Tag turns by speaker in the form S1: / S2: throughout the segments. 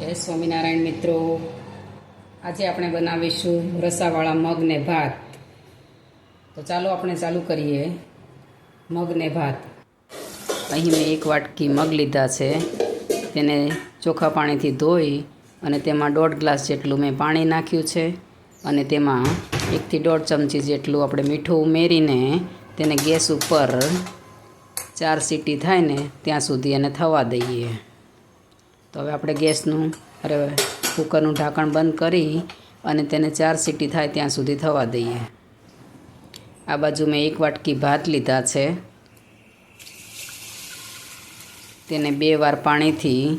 S1: જય સ્વામિનારાયણ મિત્રો. આજે આપણે બનાવીશું રસાવાળા મગ ને ભાત. તો ચાલો આપણે ચાલુ કરીએ. મગ ને ભાત. અહીં મેં એક વાટકી મગ લીધા છે. તેને ચોખ્ખા પાણીથી ધોઈ અને તેમાં દોઢ ગ્લાસ જેટલું મેં પાણી નાખ્યું છે અને તેમાં એકથી દોઢ ચમચી જેટલું આપણે મીઠું ઉમેરીને તેને ગેસ ઉપર ચાર સીટી થાય ને ત્યાં સુધી એને થવા દઈએ. તો હવે આપણે ગેસનું, અરે, કુકરનું ઢાંકણ બંધ કરી અને તેને ચાર સીટી થાય ત્યાં સુધી થવા દઈએ. આ બાજુ મેં એક વાટકી ભાત લીધા છે. તેને બે વાર પાણીથી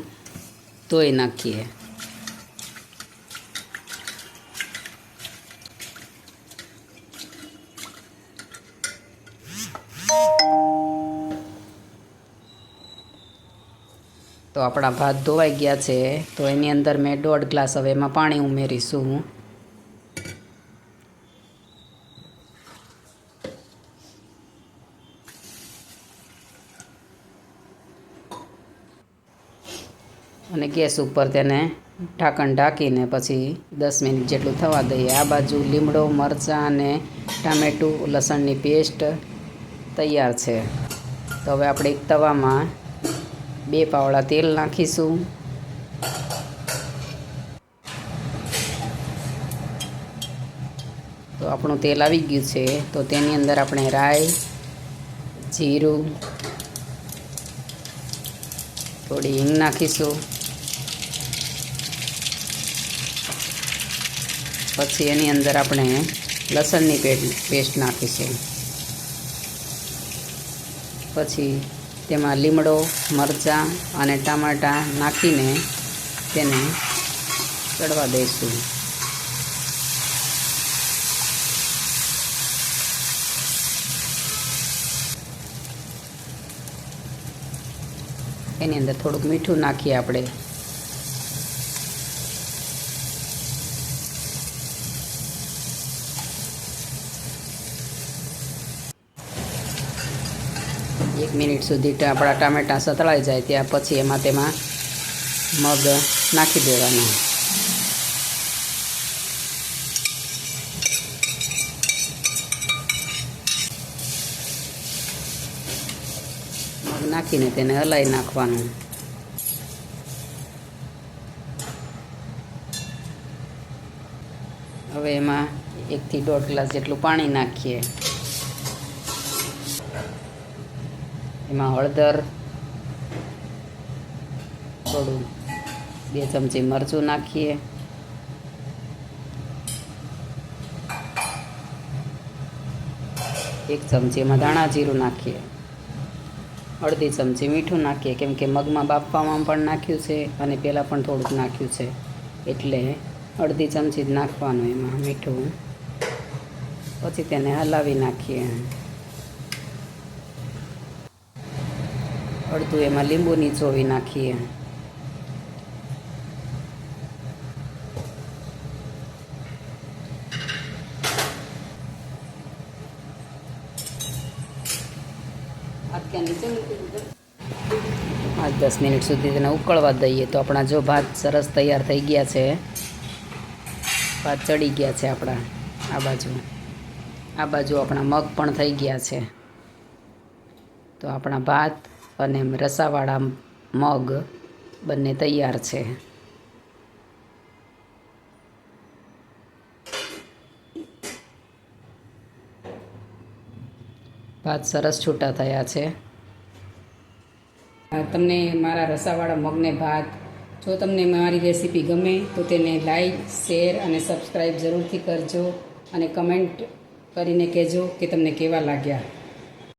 S1: ધોઈ નાખીએ. તો આપણા ભાત ધોવાઈ ગયા છે, તો એની અંદર મેં દોઢ ગ્લાસ હવે એમાં પાણી ઉમેરીશું. અને ગેસ ઉપર તેને ઢાંકણ ઢાંકીને પછી દસ મિનિટ જેટલું થવા દઈએ. આ બાજુ લીમડો, મરચાં અને ટામેટું, લસણની પેસ્ટ તૈયાર છે. તો હવે આપણે એક તવામાં બે પાવડા તેલ નાખીશું. તો આપણું તેલ આવી ગયું છે. તો તેની અંદર આપણે રાઈ, જીરું, થોડી હિંગ નાખીશું. પછી એની અંદર આપણે લસણની પેસ્ટ નાખીશું. પછી તેમાં લીમડો, મરચાં અને ટામેટાં નાખીને તેને ચડવા દઈશું. એની અંદર થોડુંક મીઠું નાખીએ આપણે. એક મિનિટ સુધી આપણા ટામેટાં સતળાઈ જાય ત્યાં પછી એમાં તેમાં મગ નાખી દેવાનું. મગ નાખીને તેને હલાવી નાખવાનું. હવે એમાં એકથી દોઢ ગ્લાસ જેટલું પાણી નાખીએ. એમાં હળદર, થોડું બે ચમચી મરચું નાખીએ. એક ચમચી એમાં ધાણા જીરું નાખીએ. અડધી ચમચી મીઠું નાખીએ, કેમ કે મગમાં બાફવામાં પણ નાખ્યું છે અને પહેલાં પણ થોડુંક નાખ્યું છે. એટલે અડધી ચમચી જ નાખવાનું એમાં મીઠું. પછી તેને હલાવી નાખીએ. અડધું એમાં લીંબુ નીચોવી નાખીએ. પાંચ દસ મિનિટ સુધી તેને ઉકળવા દઈએ તો આપણા જો ભાત સરસ તૈયાર થઈ ગયા છે. ભાત ચડી ગયા છે આપણા આ બાજુ. આ બાજુ આપણા મગ પણ થઈ ગયા છે. તો આપણા ભાત અને રસાવાળા મગ બંને તૈયાર છે. ભાત સરસ છૂટા થયા છે. તમને મારા રસાવાળા મગને ભાત, જો તમને મારી રેસીપી ગમે તો તેને લાઈક, શેર અને સબસ્ક્રાઈબ જરૂરથી કરજો અને કમેન્ટ કરીને કહેજો કે તમને કેવા લાગ્યા.